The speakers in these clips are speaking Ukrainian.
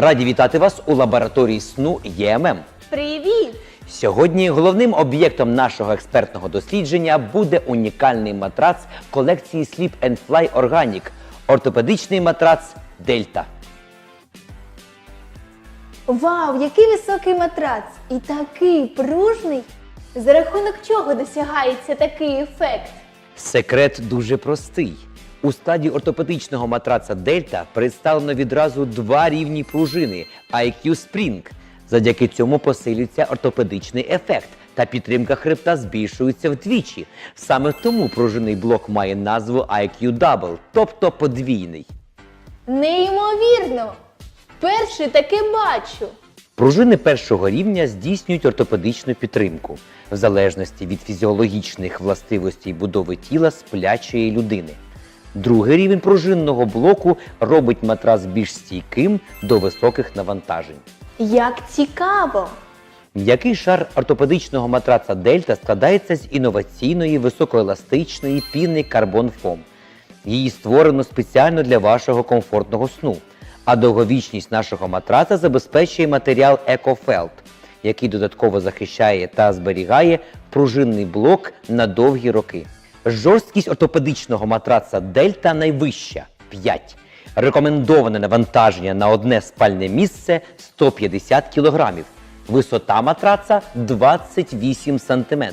Раді вітати вас у лабораторії сну ЄММ. Привіт! Сьогодні головним об'єктом нашого експертного дослідження буде унікальний матрац колекції Sleep and Fly Organic – ортопедичний матрац Дельта. Вау, який високий матрац! І такий пружний! За рахунок чого досягається такий ефект? Секрет дуже простий. У складі ортопедичного матраца Дельта представлено відразу два рівні пружини IQ Spring. Завдяки цьому посилюється ортопедичний ефект та підтримка хребта збільшується вдвічі. Саме тому пружинний блок має назву IQ Double, тобто подвійний. Неймовірно! Вперше таке бачу. Пружини першого рівня здійснюють ортопедичну підтримку в залежності від фізіологічних властивостей будови тіла сплячої людини. Другий рівень пружинного блоку робить матрас більш стійким до високих навантажень. Як цікаво! М'який шар ортопедичного матраца Дельта складається з інноваційної високоеластичної піни Carbon Foam. Її створено спеціально для вашого комфортного сну. А довговічність нашого матраца забезпечує матеріал EcoFelt, який додатково захищає та зберігає пружинний блок на довгі роки. Жорсткість ортопедичного матраца Дельта найвища 5. Рекомендоване навантаження на одне спальне місце 150 кг. Висота матраца 28 см.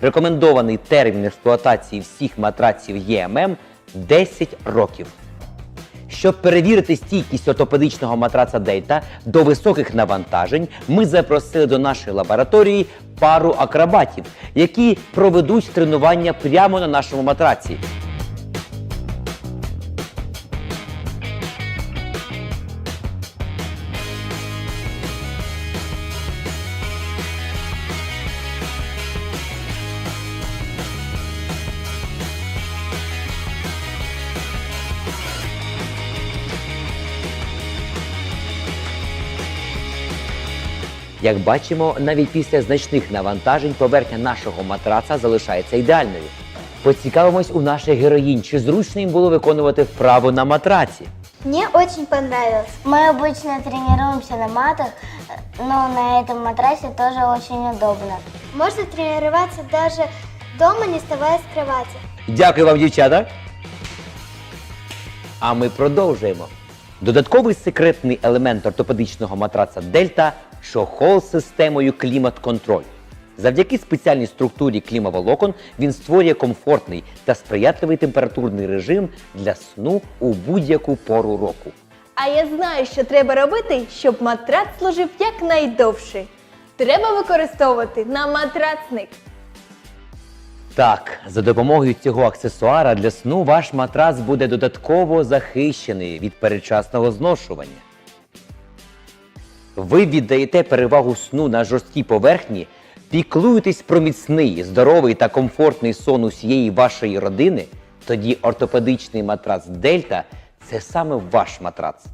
Рекомендований термін експлуатації всіх матраців ЄММ 10 років. Щоб перевірити стійкість ортопедичного матраца Дельта до високих навантажень, ми запросили до нашої лабораторії пару акробатів, які проведуть тренування прямо на нашому матраці. Як бачимо, навіть після значних навантажень поверхня нашого матраца залишається ідеальною. Поцікавимось у наших героїнь, чи зручно їм було виконувати вправу на матраці. Мне очень понравилось. Мы обычно тренируемся на матах, но на этом матрасе тоже очень удобно. Можно тренироваться даже дома, не вставая с кровати. Дякую вам, дівчата. А ми продовжуємо. Додатковий секретний елемент ортопедичного матраца Дельта чохол з системою клімат-контроль. Завдяки спеціальній структурі клімаволокон він створює комфортний та сприятливий температурний режим для сну у будь-яку пору року. А я знаю, що треба робити, щоб матрац служив якнайдовше. Треба використовувати на матрацник. Так, за допомогою цього аксесуара для сну ваш матрац буде додатково захищений від передчасного зношування. Ви віддаєте перевагу сну на жорсткій поверхні, піклуєтесь про міцний, здоровий та комфортний сон усієї вашої родини, тоді ортопедичний матрац Дельта це саме ваш матрац.